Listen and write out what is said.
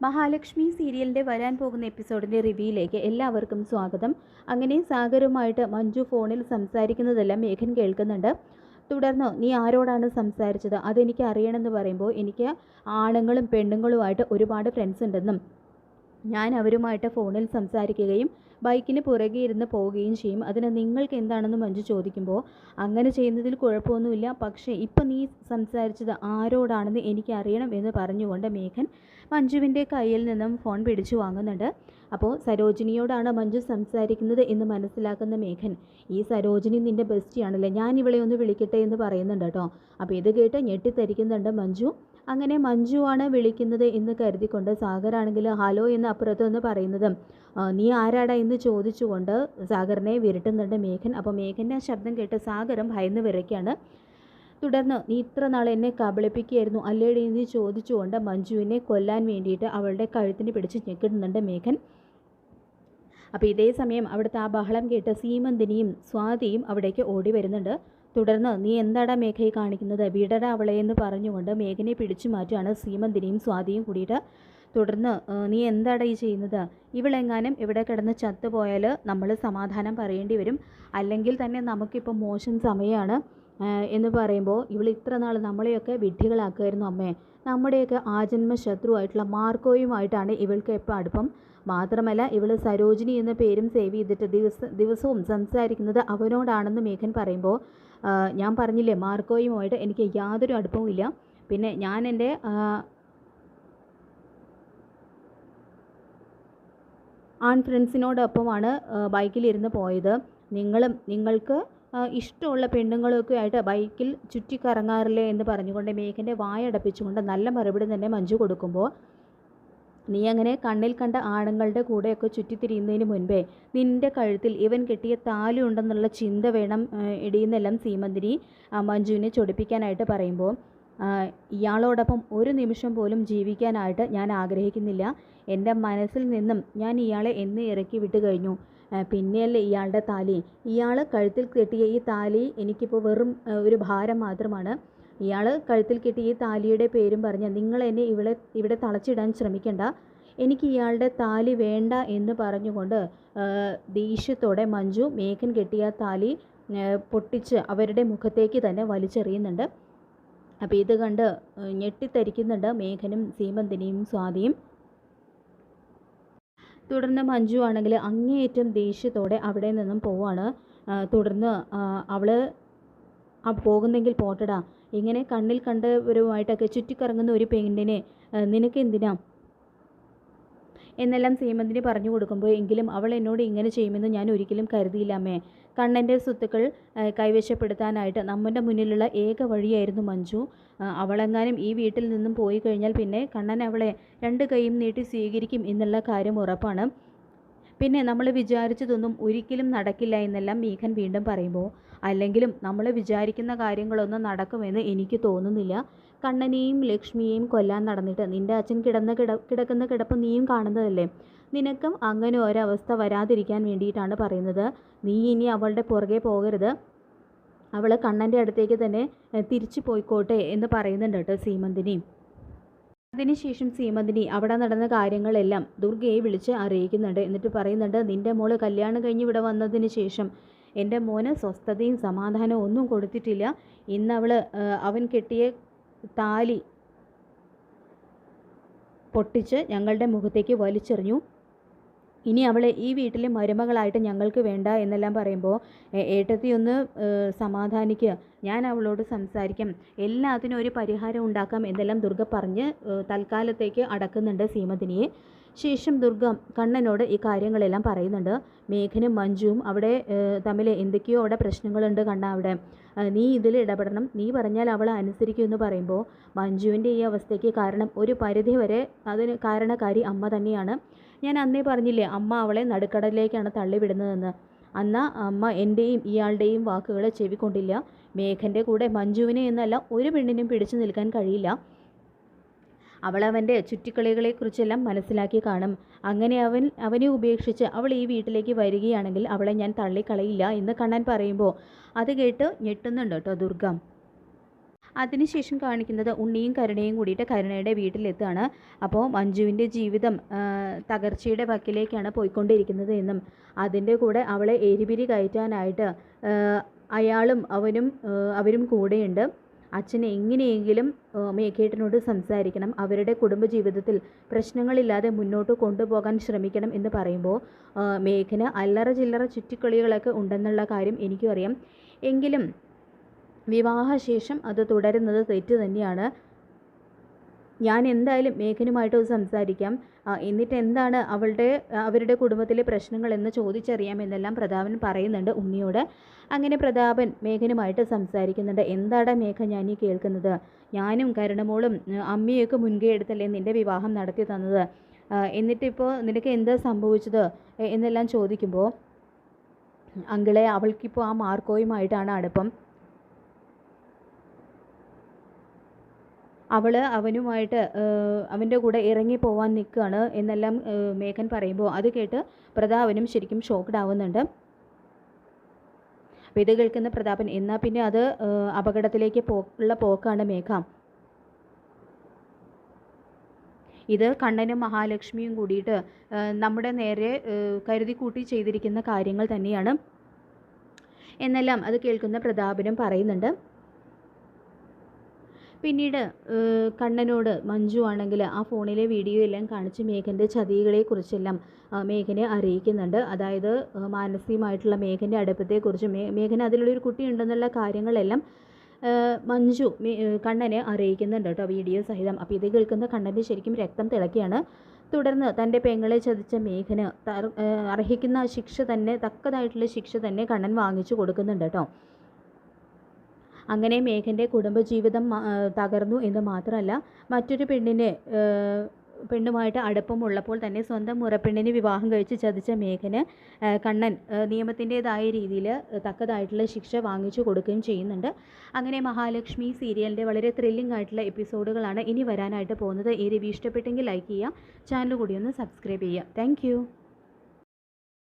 മഹാലക്ഷ്മി സീരിയലിന്റെ വരാൻ പോകുന്ന എപ്പിസോഡിന്റെ റിവ്യൂയിലേക്ക് എല്ലാവർക്കും സ്വാഗതം. അങ്ങനെ സാഗറുമായിട്ട് മഞ്ജു ഫോണിൽ സംസാരിക്കുന്നതെല്ലാം മേഘൻ കേൾക്കുന്നുണ്ട്. തുടർന്ന് നീ ആരോടാണ് സംസാരിച്ചത്? അതെനിക്ക് അറിയണമെന്ന് പറയുമ്പോൾ എനിക്ക് ആണുങ്ങളും പെണ്ണുങ്ങളുമായിട്ട് ഒരുപാട് ഫ്രണ്ട്സ് ഉണ്ടെന്നും ഞാൻ അവരുമായിട്ട് ഫോണിൽ സംസാരിക്കുകയും ബൈക്കിന് പുറകെ ഇരുന്ന് പോവുകയും ചെയ്യും. അതിന് നിങ്ങൾക്ക് എന്താണെന്ന് മഞ്ജു ചോദിക്കുമ്പോൾ അങ്ങനെ ചെയ്യുന്നതിൽ കുഴപ്പമൊന്നുമില്ല. പക്ഷേ ഇപ്പം നീ സംസാരിച്ചത് ആരോടാണെന്ന് എനിക്കറിയണം എന്ന് പറഞ്ഞുകൊണ്ട് മേഘൻ മഞ്ജുവിന്റെ കയ്യിൽ നിന്നും ഫോൺ പിടിച്ചു വാങ്ങുന്നുണ്ട്. അപ്പോൾ സരോജിനിയോടാണ് മഞ്ജു സംസാരിക്കുന്നത് എന്ന് മനസ്സിലാക്കുന്ന മേഘൻ ഈ സരോജിനി നിന്റെ ബെസ്റ്റിയാണല്ലേ? ഞാൻ ഇവളെ ഒന്ന് വിളിക്കട്ടെ എന്ന് പറയുന്നുണ്ട് കേട്ടോ. അപ്പോൾ ഇത് കേട്ട് ഞെട്ടിത്തരിക്കുന്നുണ്ട് മഞ്ജു. അങ്ങനെ മഞ്ജുവാണ് വിളിക്കുന്നത് എന്ന് കരുതിക്കൊണ്ട് സാഗറാണെങ്കിൽ ഹലോ എന്ന് അപ്പുറത്ത് നിന്ന് പറയുന്നത് നീ ആരാടാ? എന്ന് ചോദിച്ചുകൊണ്ട് സാഗറിനെ വിരട്ടുന്നുണ്ട് മേഘൻ. അപ്പോൾ മേഘന്റെ ശബ്ദം കേട്ട് സാഗരം ഭയന്ന് വിറയ്ക്കാണ്. തുടർന്ന് നീ ഇത്ര നാൾ എന്നെ കബളിപ്പിക്കുകയായിരുന്നു അല്ലേടി? എന്ന് ചോദിച്ചുകൊണ്ട് മഞ്ജുവിനെ കൊല്ലാൻ വേണ്ടിയിട്ട് അവളുടെ കഴുത്തിന് പിടിച്ച് ഞെക്കിടുന്നുണ്ട് മേഘൻ. അപ്പോൾ ഇതേ സമയം അവിടുത്തെ ആ ബഹളം കേട്ട് സീമന്തിനിയും സ്വാതിയും അവിടേക്ക് ഓടി വരുന്നുണ്ട്. തുടർന്ന് നീ എന്താടാ മേഘയെ കാണിക്കുന്നത്? വിടടാ അവളെ എന്ന് പറഞ്ഞുകൊണ്ട് മേഘനെ പിടിച്ചു മാറ്റുകയാണ് സീമന്തിനെയും സ്വാതിയും കൂടിയിട്ട്. തുടർന്ന് നീ എന്താടാ ഈ ചെയ്യുന്നത്? ഇവളെങ്ങാനും ഇവിടെ കിടന്ന് ചത്തുപോയാൽ നമ്മൾ സമാധാനം പറയേണ്ടി വരും. അല്ലെങ്കിൽ തന്നെ നമുക്കിപ്പോൾ മോശം സമയമാണ്. എന്ന് പറയുമ്പോൾ ഇവൾ ഇത്ര നാൾ നമ്മളെയൊക്കെ വിഡ്ഢികളാക്കുമായിരുന്നു അമ്മേ. നമ്മുടെയൊക്കെ ആജന്മ ശത്രുവായിട്ടുള്ള മാർക്കോയുമായിട്ടാണ് ഇവൾക്ക് എപ്പോൾ അടുപ്പം? മാത്രമല്ല ഇവൾ സരോജിനി എന്ന പേരും സേവ് ചെയ്തിട്ട് ദിവസ ദിവസവും സംസാരിക്കുന്നത് അവനോടാണെന്ന് മേഘൻ പറയുമ്പോൾ ഞാൻ പറഞ്ഞില്ലേ മാർക്കോയുമായിട്ട് എനിക്ക് യാതൊരു അടുപ്പവും ഇല്ല. പിന്നെ ഞാൻ എന്റെ ആൺ ഫ്രണ്ട്സിനോടൊപ്പമാണ് ബൈക്കിലിരുന്ന് പോയത്. നിങ്ങളും നിങ്ങൾക്ക് ഇഷ്ടമുള്ള പെണ്ണുങ്ങളൊക്കെ ആയിട്ട് ബൈക്കിൽ ചുറ്റിക്കറങ്ങാറില്ലേ എന്ന് പറഞ്ഞുകൊണ്ട് മേഘന്റെ വായടപ്പിച്ചുകൊണ്ട് നല്ല മറുപടി തന്നെ മഞ്ജു കൊടുക്കുമ്പോൾ നീ അങ്ങനെ കണ്ണിൽ കണ്ട ആണുങ്ങളുടെ കൂടെയൊക്കെ ചുറ്റിത്തിരിയുന്നതിന് മുൻപേ നിന്റെ കഴുത്തിൽ ഇവൻ കെട്ടിയ താലി ഉണ്ടെന്നുള്ള ചിന്ത വേണം ഇടിയുന്നെല്ലാം സീമന്തിനി മഞ്ജുവിനെ ചൊടിപ്പിക്കാനായിട്ട് പറയുമ്പോൾ. ഇയാളോടൊപ്പം ഒരു നിമിഷം പോലും ജീവിക്കാനായിട്ട് ഞാൻ ആഗ്രഹിക്കുന്നില്ല. എന്റെ മനസ്സിൽ നിന്നും ഞാൻ ഇയാളെ എന്ന് ഇറക്കി വിട്ട് കഴിഞ്ഞു. പിന്നെയല്ലേ ഇയാളുടെ താലി? ഇയാൾ കഴുത്തിൽ കെട്ടിയ ഈ താലി എനിക്കിപ്പോൾ വെറും ഒരു ഭാരം മാത്രമാണ്. ഇയാൾ കഴുത്തിൽ കെട്ടി ഈ താലിയുടെ പേരും പറഞ്ഞ് നിങ്ങൾ എന്നെ ഇവിടെ ഇവിടെ തളച്ചിടാൻ ശ്രമിക്കണ്ട. എനിക്ക് ഇയാളുടെ താലി വേണ്ട എന്ന് പറഞ്ഞുകൊണ്ട് ദേഷ്യത്തോടെ മഞ്ജു മേഘൻ കെട്ടിയ താലി പൊട്ടിച്ച് അവരുടെ മുഖത്തേക്ക് തന്നെ വലിച്ചെറിയുന്നുണ്ട്. അപ്പോൾ ഇത് കണ്ട് ഞെട്ടിത്തരിക്കുന്നുണ്ട് മേഘനും സീമന്തിനിയും സ്വാതിയും. തുടർന്ന് മഞ്ജു ആണെങ്കിൽ അങ്ങേയറ്റം ദേഷ്യത്തോടെ അവിടെ നിന്നും പോവാണ്. തുടർന്ന് അവൾ ആ പോകുന്നെങ്കിൽ പോട്ടടാ. ഇങ്ങനെ കണ്ണിൽ കണ്ടവരുമായിട്ടൊക്കെ ചുറ്റിക്കറങ്ങുന്ന ഒരു ആ, നിനക്ക് എന്തിനാ എന്നെല്ലാം സീമന്തിന് പറഞ്ഞു കൊടുക്കുമ്പോൾ എങ്കിലും അവൾ എന്നോട് ഇങ്ങനെ ചെയ്യുമെന്ന് ഞാൻ ഒരിക്കലും കരുതിയില്ല കണ്ണന്റെ സ്വത്തുക്കൾ കൈവശപ്പെടുത്താനായിട്ട് നമ്മുടെ മുന്നിലുള്ള ഏക വഴിയായിരുന്നു മഞ്ജു. അവളെങ്ങാനും ഈ വീട്ടിൽ നിന്നും പോയി കഴിഞ്ഞാൽ പിന്നെ കണ്ണൻ അവളെ രണ്ട് കൈയും നീട്ടി സ്വീകരിക്കും എന്നുള്ള കാര്യം ഉറപ്പാണ്. പിന്നെ നമ്മൾ വിചാരിച്ചതൊന്നും ഒരിക്കലും നടക്കില്ല എന്നെല്ലാം മീഖൻ വീണ്ടും പറയുമ്പോൾ അല്ലെങ്കിലും നമ്മൾ വിചാരിക്കുന്ന കാര്യങ്ങളൊന്നും നടക്കുമെന്ന് എനിക്ക് തോന്നുന്നില്ല. കണ്ണനെയും ലക്ഷ്മിയെയും കൊല്ലാൻ നടന്നിട്ട് നിന്റെ അച്ഛൻ കിടന്ന കിട കിടക്കുന്ന കിടപ്പ് നീയും കാണുന്നതല്ലേ? നിനക്കും അങ്ങനെ ഒരവസ്ഥ വരാതിരിക്കാൻ വേണ്ടിയിട്ടാണ് പറയുന്നത്. നീ ഇനി അവളുടെ പുറകെ പോകരുത്. അവൾ കണ്ണന്റെ അടുത്തേക്ക് തന്നെ തിരിച്ചു പോയിക്കോട്ടെ എന്ന് പറയുന്നുണ്ട് കേട്ടോ സീമന്തിനി അതിനുശേഷം സീമന്തിനി അവിടെ നടന്ന കാര്യങ്ങളെല്ലാം ദുർഗയെ വിളിച്ച് അറിയിക്കുന്നുണ്ട്. എന്നിട്ട് പറയുന്നുണ്ട് നിന്റെ മോൾ കല്യാണം കഴിഞ്ഞ് ഇവിടെ വന്നതിന് ശേഷം എന്റെ മോന് സ്വസ്ഥതയും സമാധാനവും ഒന്നും കൊടുത്തിട്ടില്ല. ഇന്ന് അവൾ അവൻ കെട്ടിയ താലി പൊട്ടിച്ച് ഞങ്ങളുടെ മുഖത്തേക്ക് വലിച്ചെറിഞ്ഞു. ഇനി അവൾ ഈ വീട്ടിലെ മരുമകളായിട്ട് ഞങ്ങൾക്ക് വേണ്ട എന്നെല്ലാം പറയുമ്പോൾ "ഏ- ഏട്ടത്തി ഒന്ന് സമാധാനിക്കുക ഞാൻ അവളോട് സംസാരിക്കാം. എല്ലാത്തിനും ഒരു പരിഹാരം ഉണ്ടാക്കാം എന്നെല്ലാം ദുർഗ പറഞ്ഞ് തൽക്കാലത്തേക്ക് അടക്കുന്നുണ്ട് സീമതിനിയെ ശേഷം ദുർഗ കണ്ണനോട് ഈ കാര്യങ്ങളെല്ലാം പറയുന്നുണ്ട്. മേഘനും മഞ്ജുവും അവിടെ തമ്മിൽ എന്തൊക്കെയോ അവിടെ പ്രശ്നങ്ങളുണ്ട് കണ്ണ അവിടെ. നീ ഇതിൽ ഇടപെടണം. നീ പറഞ്ഞാൽ അവൾ അനുസരിക്കും എന്ന് പറയുമ്പോൾ മഞ്ജുവിന്റെ ഈ അവസ്ഥയ്ക്ക് കാരണം ഒരു പരിധി വരെ അതിന് കാരണക്കാരി അമ്മ തന്നെയാണ്. ഞാൻ അന്നേ പറഞ്ഞില്ലേ അമ്മ അവളെ നടുക്കടലിലേക്കാണ് തള്ളിവിടുന്നതെന്ന്. അന്ന് അമ്മ എന്റെയും ഇയാളുടെയും വാക്കുകൾ ചെവിക്കൊണ്ടില്ല. മേഘന്റെ കൂടെ മഞ്ജുവിനെ എന്നല്ല ഒരു പെണ്ണിനും പിടിച്ചു നിൽക്കാൻ കഴിയില്ല. അവൾ അവന്റെ ചുറ്റിക്കളികളെക്കുറിച്ചെല്ലാം മനസ്സിലാക്കി കാണും. അങ്ങനെ അവൻ അവനെ ഉപേക്ഷിച്ച് അവൾ ഈ വീട്ടിലേക്ക് വരികയാണെങ്കിൽ അവളെ ഞാൻ തള്ളിക്കളയില്ല എന്ന് കണ്ണൻ പറയുമ്പോൾ അത് കേട്ട് ഞെട്ടുന്നുണ്ട് കേട്ടോ ദുർഗ. അതിനുശേഷം കാണിക്കുന്നത് ഉണ്ണിയും കരുണയും കൂടിയിട്ട് കരുണയുടെ വീട്ടിലെത്തുകയാണ്. അപ്പോൾ മഞ്ജുവിന്റെ ജീവിതം തകർച്ചയുടെ വക്കിലേക്കാണ് പോയിക്കൊണ്ടിരിക്കുന്നത് എന്നും അതിന്റെ കൂടെ അവളെ എരിപിരി കയറ്റാനായിട്ട് അയാളും അവനും അവരും കൂടെയുണ്ട്. അച്ഛൻ എങ്ങനെയെങ്കിലും മേക്കേട്ടനോട് സംസാരിക്കണം. അവരുടെ കുടുംബജീവിതത്തിൽ പ്രശ്നങ്ങളില്ലാതെ മുന്നോട്ട് കൊണ്ടുപോകാൻ ശ്രമിക്കണം എന്ന് പറയുമ്പോൾ മേഘന് അല്ലറ ചില്ലറ ചുറ്റിക്കളികളൊക്കെ ഉണ്ടെന്നുള്ള കാര്യം എനിക്കും അറിയാം. എങ്കിലും വിവാഹശേഷം അത് തുടരുന്നത് തെറ്റ് തന്നെയാണ്. ഞാൻ എന്തായാലും മേഘനുമായിട്ട് സംസാരിക്കാം. എന്നിട്ട് എന്താണ് അവളുടെ അവരുടെ കുടുംബത്തിലെ പ്രശ്നങ്ങൾ എന്ന് ചോദിച്ചറിയാം എന്നെല്ലാം പ്രതാപൻ പറയുന്നുണ്ട് ഉണ്ണിയോട്. അങ്ങനെ പ്രതാപൻ മേഘനുമായിട്ട് സംസാരിക്കുന്നുണ്ട്. എന്താണ് മേഘ ഞാൻ ഈ കേൾക്കുന്നത്? ഞാനും കരുണമോളും അമ്മയൊക്കെ മുൻകൈ എടുത്തല്ലേ നിന്റെ വിവാഹം നടത്തി തന്നത്? എന്നിട്ടിപ്പോൾ നിനക്ക് എന്താ സംഭവിച്ചത്? എന്നെല്ലാം ചോദിക്കുമ്പോൾ അങ്കിളെ അവൾക്കിപ്പോൾ ആ മാർക്കോയുമായിട്ടാണ് അടുപ്പം. അവൾ അവനുമായിട്ട് അവന്റെ കൂടെ ഇറങ്ങി പോവാൻ നിൽക്കുകയാണ് എന്നെല്ലാം മേഘൻ പറയുമ്പോൾ അത് കേട്ട് പ്രതാപനും ശരിക്കും ഷോക്ക്ഡ് ആവുന്നുണ്ട്. അപ്പോൾ ഇത് കേൾക്കുന്ന പ്രതാപൻ എന്നാൽ പിന്നെ അത് അപകടത്തിലേക്ക് പോ ഉള്ള പോക്കാണ് മേഘ. ഇത് കണ്ണനും മഹാലക്ഷ്മിയും കൂടിയിട്ട് നമ്മുടെ നേരെ കരുതി കൂട്ടി ചെയ്തിരിക്കുന്ന കാര്യങ്ങൾ തന്നെയാണ്. എന്നെല്ലാം അത് കേൾക്കുന്ന പ്രതാപനും പറയുന്നുണ്ട്. പിന്നീട് കണ്ണനോട് മഞ്ജു ആണെങ്കിൽ ആ ഫോണിലെ വീഡിയോ എല്ലാം കാണിച്ച് മേഘന്റെ ചതികളെക്കുറിച്ചെല്ലാം മേഘനെ അറിയിക്കുന്നുണ്ട്. അതായത് മാനസികമായിട്ടുള്ള മേഘന്റെ അടുപ്പത്തെക്കുറിച്ച് മേ മേഘന് അതിലുള്ളൊരു കുട്ടിയുണ്ടെന്നുള്ള കാര്യങ്ങളെല്ലാം മഞ്ജു കണ്ണനെ അറിയിക്കുന്നുണ്ട് കേട്ടോ വീഡിയോ സഹിതം. അപ്പോൾ ഇത് കേൾക്കുന്ന കണ്ണന്റെ ശരിക്കും രക്തം തിളക്കിയാണ് തുടർന്ന് തന്റെ പെങ്ങളെ ചതിച്ച മേഘന് അർഹിക്കുന്ന ശിക്ഷ തന്നെ തക്കതായിട്ടുള്ള ശിക്ഷ തന്നെ കണ്ണൻ വാങ്ങിച്ചു കൊടുക്കുന്നുണ്ട് കേട്ടോ. അങ്ങനെ മേഘന്റെ കുടുംബജീവിതം തകർന്നു എന്ന് മാത്രമല്ല മറ്റൊരു പെണ്ണിനെ പെണ്ണുമായിട്ട് അടുപ്പമുള്ളപ്പോൾ തന്നെ സ്വന്തം മുറപ്പെണ്ണിനെ വിവാഹം കഴിച്ച് ചതിച്ച മേഘന് കണ്ണൻ നിയമത്തിന്റെതായ രീതിയിൽ തക്കതായിട്ടുള്ള ശിക്ഷ വാങ്ങിച്ചു കൊടുക്കുകയും ചെയ്യുന്നുണ്ട്. അങ്ങനെ മഹാലക്ഷ്മി സീരിയലിന്റെ വളരെ ത്രില്ലിംഗ് ആയിട്ടുള്ള എപ്പിസോഡുകളാണ് ഇനി വരാനായിട്ട് പോകുന്നത്. ഈ റിവ്യൂ ഇഷ്ടപ്പെട്ടെങ്കിൽ ലൈക്ക് ചെയ്യുക ചാനൽ കൂടി ഒന്ന് സബ്സ്ക്രൈബ് ചെയ്യുക. താങ്ക്